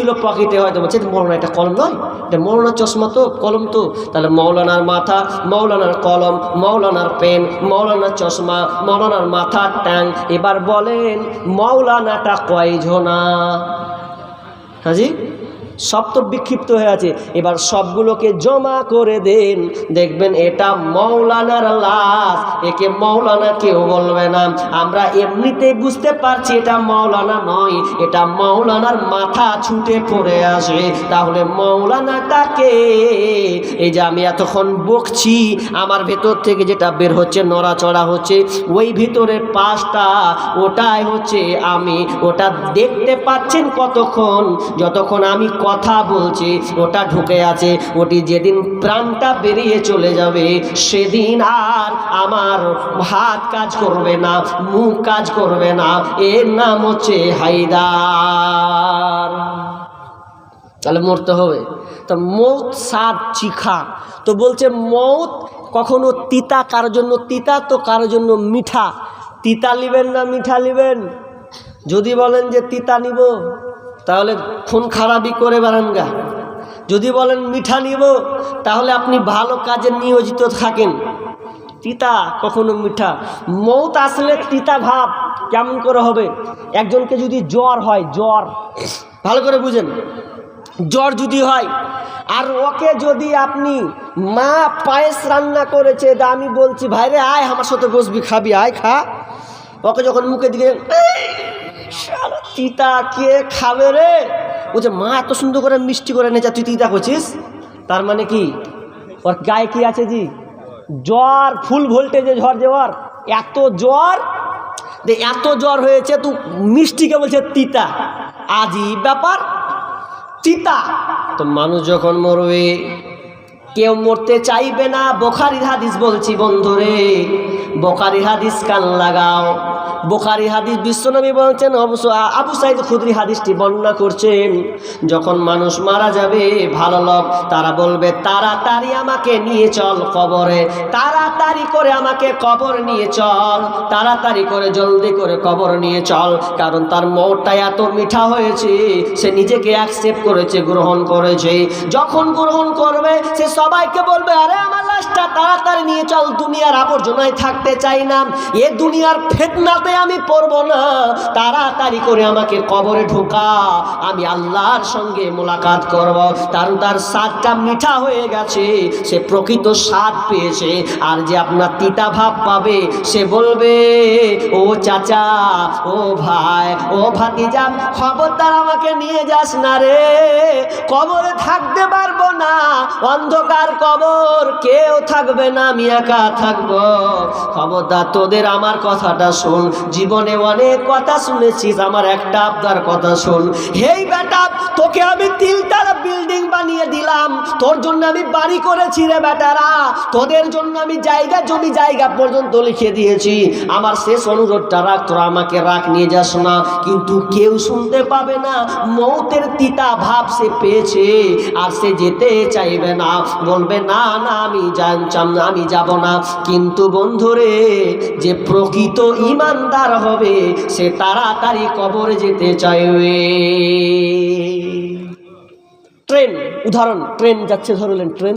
ছিল পকেটে হয়তো বলছে মৌলানা এটা কলম নয়। এটা চশমা তো, কলম তো। তাহলে মৌলানার মাথা, মৌলানার কলম, মৌলানার পেন, মৌলানার চশমা, মৌলানার মাথা ট্যাং। এবার বলেন, মৌলানাটা কয় কয়জনা? হাজি? সব তো বিক্ষিপ্ত হয়ে আছে। এবার সবগুলোকে জমা করে দেন। দেখবেন এটা মৌলানার লাশ। একে মৌলানা কেউ বলবে না। আমরা এমনিতেই বুঝতে পারছি এটা মৌলানা নয়। এটা মৌলানার মাথা ছুটে পড়ে আসে তাহলে মৌলানাটাকে এই যে আমি এতক্ষণ বকছি, আমার ভেতর থেকে যেটা বের হচ্ছে, নড়াচড়া হচ্ছে, ওই ভিতরের পাশটা, ওটাই হচ্ছে আমি। ওটা দেখতে পাচ্ছেন কতক্ষণ? যতক্ষণ আমি কথা বলছি, ওটা ঢুকে আছে। ওটি যেদিন প্রাণটা বেরিয়ে চলে যাবে, সেদিন আর আমার হাত কাজ করবে না, মুখ কাজ করবে না। এর নাম হচ্ছে হায়দার। তাহলে মরতে হবে। তো মৌত সাদ চিখা। তো বলছে, মৌত কখনো তিতা কারোর জন্য? তিতা তো কারোর জন্য? মিঠা। তিতা নিবেন না, মিঠা নিবেন? যদি বলেন যে তিতা নিব তাহলে খুন খারাপই করে বেড়ান গা। যদি বলেন মিঠা নিব তাহলে আপনি ভালো কাজে নিয়োজিত থাকেন। তিতা কখনো মিঠা। মৌত আসলে তিতা ভাব কেমন করে হবে? একজনকে যদি জ্বর হয় জ্বর। ভালো করে বুঝেন। জ্বর যদি হয় আর ওকে যদি আপনি মা পায়েস রান্না করেছে তা আমি বলছি ভাইরে আয় আমার সাথে বসবি খাবি আয় খা। ওকে যখন মুখে দিকে "এই, শালা তিতা কে খাবে রে? বলছে মা এত সুন্দর করে মিষ্টি করে নেচা তুই তিতা করছিস? তার মানে কি? ওর গায়ে কি আছে জি? জ্বর, ফুল ভোল্টেজে ঝড় যাওয়ার এত জ্বর? যে এত জ্বর হয়েছে, তুই মিষ্টিকে বলছে তিতা। আজই ব্যাপার। চিতা তো মানুষ যখন মরবে, কেউ মরতে চাইবে না। বোখারি হাদিস বলছি, বন্ধুরে। বোখারি হাদিস কান লাগাও। বোখারি হাদিস বিশ্বনবী বলছেন, অবশ্য আবু সাইদ খুদরি হাদিসটি বর্ণনা করছেন, যখন মানুষ মারা যাবে, ভালো লোক, তারা বলবে, তাড়াতাড়ি আমাকে নিয়ে চল কবরে, তাড়াতাড়ি করে আমাকে কবর নিয়ে চল, তাড়াতাড়ি করে জলদি করে কবর নিয়ে চল, কারণ তার মনটা এত মিঠা হয়েছে, সে নিজেকে অ্যাকসেপ্ট করেছে, গ্রহণ করেছে। যখন গ্রহণ করবে, সে সবাইকে বলবে, আরে আমার লাশটা তাড়াতাড়ি নিয়ে চল, দুনিয়ার আবর্জনায় থাকতে চাই না, এ দুনিয়ার ফেতনাতে আমি পড়ব না? তাড়াতাড়ি করে আমাকে কবরে ঢোকা। আমি আল্লাহর সঙ্গে মোলাকাত করব। কারণ তার স্বাদটা মিঠা হয়ে গেছে। সে প্রকৃত স্বাদ পেয়েছে। আর যে আপনার তিতা ভাব পাবে, সে বলবে, ও চাচা, ও ভাই, ও ভাতিজা, খবরদার আমাকে নিয়ে যাস না রে। কবরে থাকতে পারব না। অন্ধকার কবর, কেউ থাকবে না, আমি একা থাকব। খবরদার, তোদের আমার কথাটা শোন। জীবনে অনেক কথা শুনেছিস, আমার একটা আবদার কথা শোন। হেই বেটা, তোকে আমি তিনতলা বিল্ডিং বানিয়ে দিলাম। তোর জন্য আমি বাড়ি করেছি রে বেটারা। তোদের জন্য আমি জায়গা, জমি জায়গা পর্যন্ত লিখে দিয়েছি। আমার শেষ অনুরোধটা রাখ, তোরা আমাকে রাখ নিয়ে যাস না। কিন্তু কেউ শুনতে পাবে না, মৌতের তিতা ভাব সে পেয়েছে, আর সে যেতে চাইবে না। বলবে, না না, আমি জানতাম না, আমি যাব না। কিন্তু বন্ধুরে, যে প্রকৃত ইমানদার হবে, সে তাড়াতাড়ি কবরে যেতে চাইবে। ট্রেন, উদাহরণ, ট্রেন যাচ্ছে, ধরলেন ট্রেন।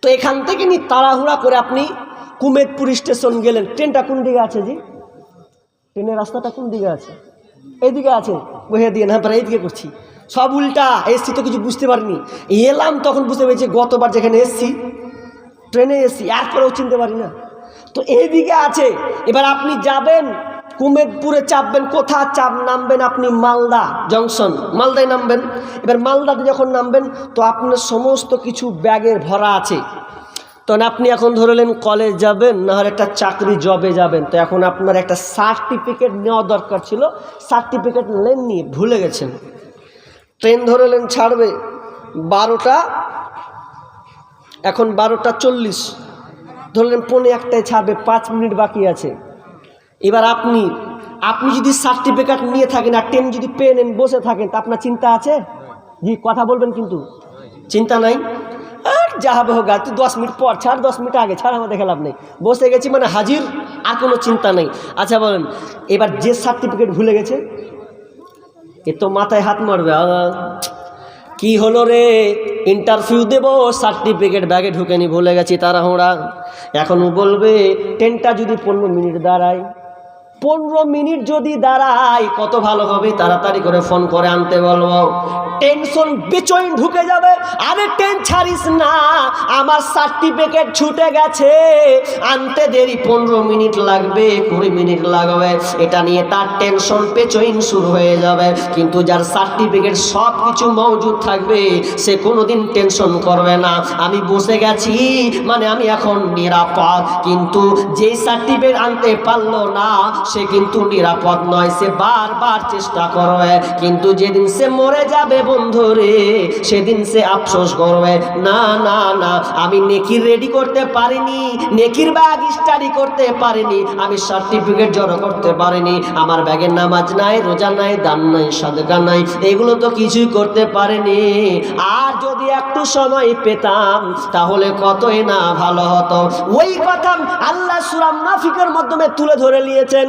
তো এখান থেকে নি তাড়াহুড়া করে আপনি কুমেদপুর স্টেশন গেলেন। ট্রেনটা কোন দিকে আছে জি? ট্রেনের রাস্তাটা কোন দিকে আছে? এইদিকে আছে। বহে দিয়ে, না প্রায় এইদিকে করছি। সব উল্টা, এসছি তো কিছু বুঝতে পারিনি। এলাম তখন বুঝতে পেরেছি, গতবার যেখানে এসছি, ট্রেনে এসছি, এরপরেও চিনতে পারি না। তো এইদিকে আছে। এবার আপনি যাবেন, কুমেদপুরে চাপবেন কোথা চাপ নামবেন আপনি? মালদা জংশন। মালদায় নামবেন। এবার মালদাতে যখন নামবেন, তো আপনার সমস্ত কিছু ব্যাগের ভরা আছে। তখন আপনি এখন ধরলেন কলেজ যাবেন না হলে একটা চাকরি জবে যাবেন। তো এখন আপনার একটা সার্টিফিকেট নেওয়া দরকার ছিল। সার্টিফিকেট নেননি ভুলে গেছেন। ট্রেন ধরলেন ছাড়বে বারোটা, এখন বারোটা চল্লিশ। ধরলেন পৌনে একটায় ছাড়বে, পাঁচ মিনিট বাকি আছে। এবার আপনি আপনি যদি সার্টিফিকেট নিয়ে থাকেন আর ট্রেন যদি পেয়ে নেন, বসে থাকেন, তা আপনার চিন্তা আছে? জি, কথা বলবেন কিন্তু। চিন্তা নাই? আর যা হবে হোক তুই দশ মিনিট পর ছাড়, দশ মিনিট আগে ছাড় আমার দেখে লাভ নেই। বসে গেছি মানে হাজির, আর কোনো চিন্তা নেই। আচ্ছা বলেন, এবার যে সার্টিফিকেট ভুলে গেছে, এ তো মাথায় হাত মারবে কি হলো রে? ইন্টারভিউ দেব সার্টিফিকেট ব্যাগে ঢুকে নি, ভুলে গেছি তারা হোঁড়া এখন বলবে ট্রেনটা যদি পনেরো মিনিট দাঁড়ায়। পনেরো মিনিট যদি দাঁড়ায়, কত ভালো হবে? তাড়াতাড়ি করে ফোন করে আনতে বলব। টেনশন বেচইন ঢুকে যাবে। আরে টেন ছাড়িস না, আমার সার্টিফিকেট ছুটে গেছে। আনতে দেরি, পনেরো মিনিট লাগবে, কুড়ি মিনিট লাগবে। এটা নিয়ে তার টেনশন পেচইন শুরু হয়ে যাবে। কিন্তু যার সার্টিফিকেট সব কিছু মজুদ থাকবে, সে কোনোদিন টেনশন করবে না। আমি বসে গেছি মানে আমি এখন নিরাপদ। কিন্তু যেই সার্টিফিকেট আনতে পারল না সে কিন্তু নিরাপদ নয়, সে বারবার চেষ্টা করবে। কিন্তু যেদিন সে মরে যাবে বন্ধুরে সেদিন সে আফসোস করবে, না না না, আমি নেকির রেডি করতে পারিনি, নেকির ব্যাগ স্টাডি করতে পারিনি, আমি সার্টিফিকেট জড়ো করতে পারিনি, আমার ব্যাগে নামাজ নাই, রোজা নাই, দান নাই, সাদকা নাই, এগুলো তো কিছুই করতে পারিনি। আর যদি একটু সময় পেতাম, তাহলে কতই না ভালো হতো। ওই কথা আল্লাহ সুরাম নাফিকের মাধ্যমে তুলে ধরে নিয়েছেন।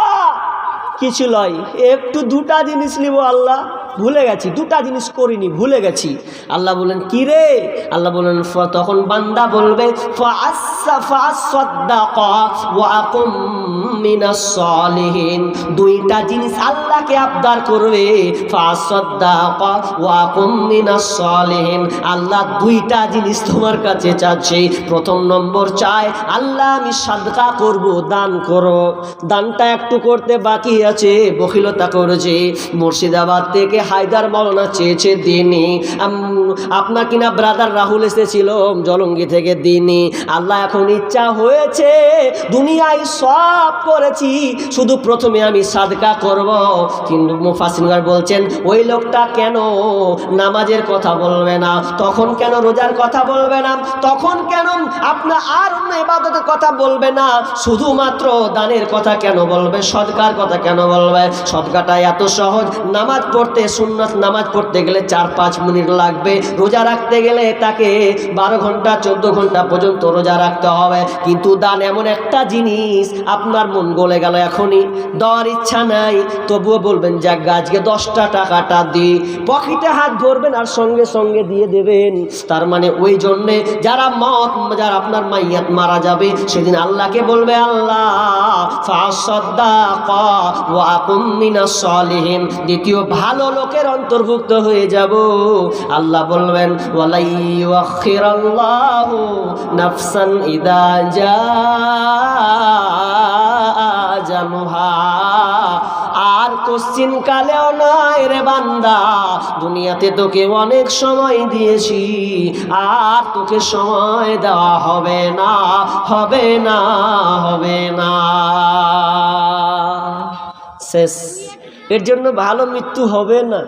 কিছু লয় একটু দুটা জিনিস নিব আল্লাহ। ভুলে গেছি, দুটা জিনিস করিনি, ভুলে গেছি। আল্লাহ বলেন কি রে আল্লাহ বলেন তখন বান্দা বলবে। দুইটা জিনিস আল্লাহকে আবদার করবে। আল্লাহ দুইটা জিনিস তোমার কাছে চাচ্ছে। প্রথম নম্বর চায়, আল্লাহ, আমি সাদকা করব, দান করো। দানটা একটু করতে বাকি আছে, বখিলতা করেছে। মুর্শিদাবাদ থেকে হায়দার মৌলানা চেয়েছে দিনই। আপনার কিনা ব্রাদার রাহুল এসেছিল জলঙ্গি থেকে দিনই। আল্লাহ এখন ইচ্ছা হয়েছে, দুনিয়ায় সব করেছি, শুধু প্রথমে আমি সাদকা করব। কিন্তু মুফাসিনগার বলছেন, ওই লোকটা কেন নামাজের কথা বলবে না? তখন কেন রোজার কথা বলবে না? তখন কেন আপনার আর অন্য ইবাদতের কথা বলবে না? শুধুমাত্র দানের কথা কেন বলবে? সদকার কথা কেন বলবে? সদকাটা এত সহজ, নামাজ পড়তে সুন্নত নামাজ পড়তে গেলে চার পাঁচ মিনিট লাগবে। রোজা রাখতে গেলে তাকে বারো ঘণ্টা, চোদ্দ ঘণ্টা পর্যন্ত রোজা রাখতে হবে। কিন্তু দান এমন একটা জিনিস, আপনার মন গলে গেল এখনই। দেওয়ার ইচ্ছা নাই। তবুও বলবেন, যাক আজকে দশটা টাকাটা দিই। পকেটে হাত ধরবেন আর সঙ্গে সঙ্গে দিয়ে দেবেন। তার মানে ওই জন্যে যারা মত যারা আপনার মাইয়াত মারা যাবে, সেদিন আল্লাহকে বলবে, আল্লাহ দ্বিতীয়, ভালো লোকের অন্তর্ভুক্ত হয়ে যাব। আল্লাহ বলবেন নাফসান আর কোশ্চিন কালেও নয় রে বান্দা, দুনিয়াতে তোকে অনেক সময় দিয়েছি, আর তোকে সময় দেওয়া হবে না হবে না হবে না। শেষ। এর জন্য ভালো মৃত্যু হবে না।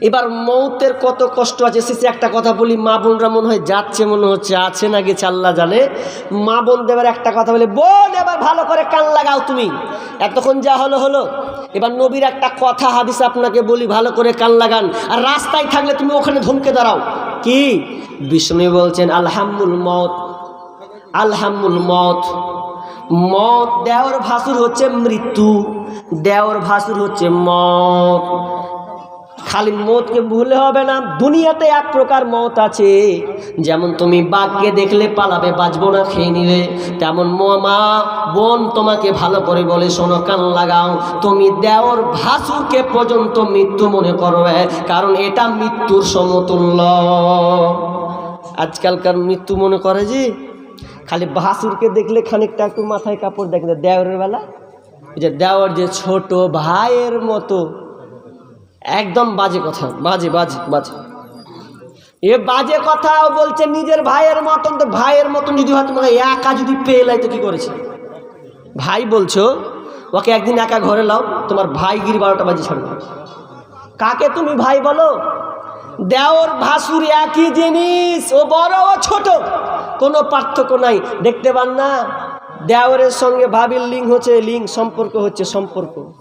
এবার মৌতের কত কষ্ট আছে, শেষে একটা কথা বলি, মা বোনরা মনে হয় যাচ্ছে, মনে হচ্ছে আছে না গেছে, আল্লাহ জানে। মা বোন দেবার একটা কথা বলে, বোন এবার ভালো করে কান লাগাও তুমি। এতক্ষণ যা হলো হলো। এবার নবীর একটা কথা, হাদিস আপনাকে বলি, ভালো করে কান লাগান। আর রাস্তায় থাকলে তুমি ওখানে ধমকে দাঁড়াও। কি? বিষ্ণু বলছেন, আলহামুল মত আলহামুল মত। মত দেওর ভাসুর হচ্ছে মৃত্যু, দেওর ভাসুর হচ্ছে মত। খালি মতকে ভুলে হবে না, দুনিয়াতে এক প্রকার মত আছে। যেমন তুমি বাঘকে দেখলে পালাবে, বাঁচবো না, খেয়ে নিবে। তেমন ম- মা, বোন তোমাকে ভালো করে বলে, শোনো, কান লাগাও। তুমি দেওর ভাসুরকে পর্যন্ত মৃত্যু মনে করবে, কারণ এটা মৃত্যুর সমতুল্য। আজকালকার মৃত্যু মনে করে যে খালি ভাসুরকে দেখলে খানিকটা একটু মাথায় কাপড় দেখলে দেওরের বেলা যে দেওয়ার যে ছোট ভাইয়ের মতো, একদম বাজে কথা, বাজে বাজে বাজে। এ বাজে কথাও বলছে নিজের ভাইয়ের মতন, তো ভাইয়ের মতন যদি হয় তোমাকে একা যদি পেয়ে লাই, তো কী করেছে? ভাই বলছো, ওকে একদিন একা ঘরে লাও, তোমার ভাই গিরি বারোটা বাজে ছাড়বে। কাকে তুমি ভাই বলো? দেওর ভাসুর একই জিনিস, ও বড় ও ছোট। কোনো পার্থক্য নাই। দেখতে পান না? দেওরের সঙ্গে ভাবির লিঙ্ক হচ্ছে লিঙ্ক সম্পর্ক হচ্ছে সম্পর্ক।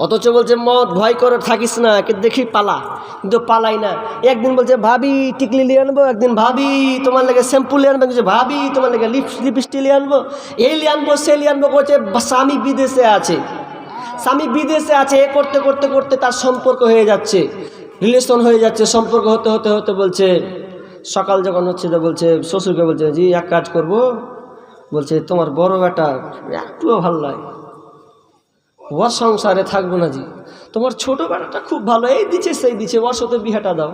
অথচ বলছে, মদ ভয় করে থাকিস না কে দেখি পালা। কিন্তু পালাই না। একদিন বলছে, ভাবি, টিকলি নিয়ে আনব। একদিন, ভাবি, তোমার লেগে শ্যাম্পু নিয়ে আনব। কিছু ভাবি, তোমার লেগে লিপ লিপস্টিক নিয়ে আনব। এই নিয়ে আনব, সে নিয়ে আনব, বলছে, স্বামী বিদেশে আছে। স্বামী বিদেশে আছে, এ করতে করতে করতে তার সম্পর্ক হয়ে যাচ্ছে। রিলেশন হয়ে যাচ্ছে, সম্পর্ক হতে হতে হতে বলছে, সকাল যখন হচ্ছে তো বলছে, শ্বশুরকে বলছে, জি, এক কাজ করব। বলছে, তোমার বড় বেটা একটুও ভালো লাগে ওর সংসারে থাকব না জি। তোমার ছোট বেটাটা খুব ভালো, এই দিচ্ছে সেই দিচ্ছে ওর সাথে বিহাটা দাও।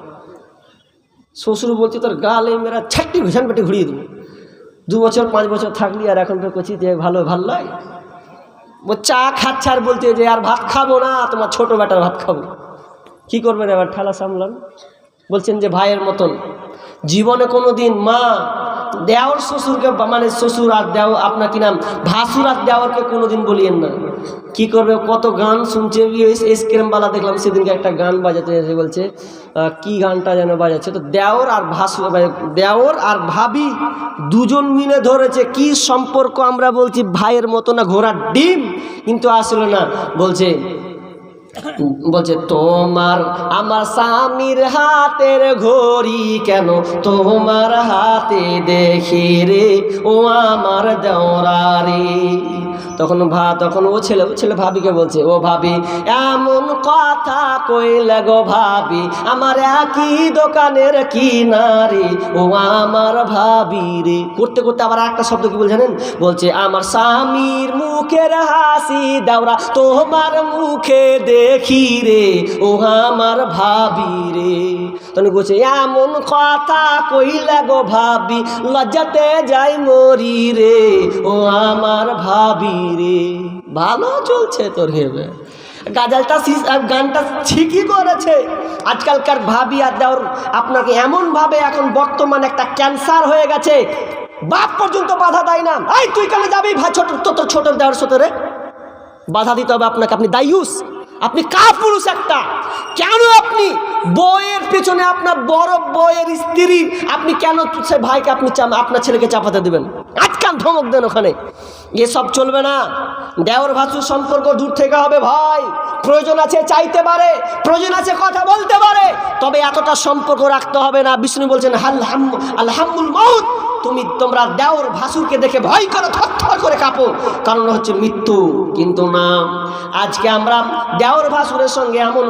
শ্বশুর বলছে, তোর গালে মেরা ছাট্টি ভীষণ পেটে ঘুরিয়ে দেবো। দু বছর, পাঁচ বছর থাকলি আর এখন তো করছি যে ভালো, ভালো লাগে ও চা খাচ্ছে আর বলছে যে, আর ভাত খাব না, তোমার ছোট বেটার ভাত খাব। কি করবেন এবার ঠেলা সামলান? বলছেন যে ভাইয়ের মতন, জীবনে কোনো দিন মা দেওয়ার শ্বশুরকে মানে শ্বশুর আর দেও, আপনার কি নাম? ভাসুর আর দেওয়ারকে কোনো দিন বলিয়েন না। কি করবে? কত গান শুনছে এসক্রেমবালা দেখলাম সেদিনকে একটা গান বাজাতে এসে বলছে কি গানটা যেন বাজাচ্ছে? তো দেওর আর ভাসু দেওর আর ভাবি দুজন মিলে ধরেছে, কি সম্পর্ক আমরা বলছি, ভাইয়ের মতো না, ঘোড়ার ডিম, কিন্তু আসলে না। বলছে বলছে, তোমার, আমার স্বামীর হাতের ঘড়ি কেন তোমার হাতে দেখি রে? ও আমার দেওরা রে তখন ভা, তখন ও ছেলে ও ছেলে ভাবিকে বলছে, ও ভাবি, এমন কথা কইলে গো ভাবি, আমার একই দোকানের কি নারী ও আমার ভাবি রে। করতে করতে আবার একটা শব্দ কি বল জানেন? বলছে, আমার স্বামীর মুখের হাসি দাওরা, তোমার মুখে দেখি রে, ও আমার ভাবি রে। তখন বলছে, এমন কথা কইলা গো ভাবি, লজ্জাতে যাই মরি রে। ও আমার ভাবি রে। ভালো চলছে তোর হেবে। গাজালটা গানটা ঠিকই করেছে। আজকালকার ভাবি আর দেওর আপনাকে এমনভাবে এখন বর্তমান একটা ক্যান্সার হয়ে গেছে। বাপ পর্যন্ত বাধা দেয় না। এই, তুই কেন যাবি? ভাই, ছোট তো তোর ছোট দেওয়ার সাথে রে। বাধা দিতে হবে আপনাকে। আপনি দায়ুস। আপনি কা পুরুষ একটা? কেন আপনি বইয়ের পেছনে আপনার বড় বইয়ের স্ত্রী, আপনি কেন সে ভাইকে আপনি আপনার ছেলেকে চাপাতে দেবেন? আজকাল ধমক দেন ওখানে। এসব চলবে না। দেওর ভাসুর সম্পর্ক দূর থেকে হবে ভাই। প্রয়োজন আছে চাইতে পারে, প্রয়োজন আছে কথা বলতে পারে। তবে এতটা সম্পর্ক রাখতে হবে না। বিষ্ণু বলছেন, হাল হাম আলহামুল মৌত তুমি তোমরা দেওর ভাসুরকে দেখে ভয় করো থর করে কাঁপো। কারণ হচ্ছে মৃত্যু কিন্তু না আজকে আমরা দেওর ভাসুরের সঙ্গে এমন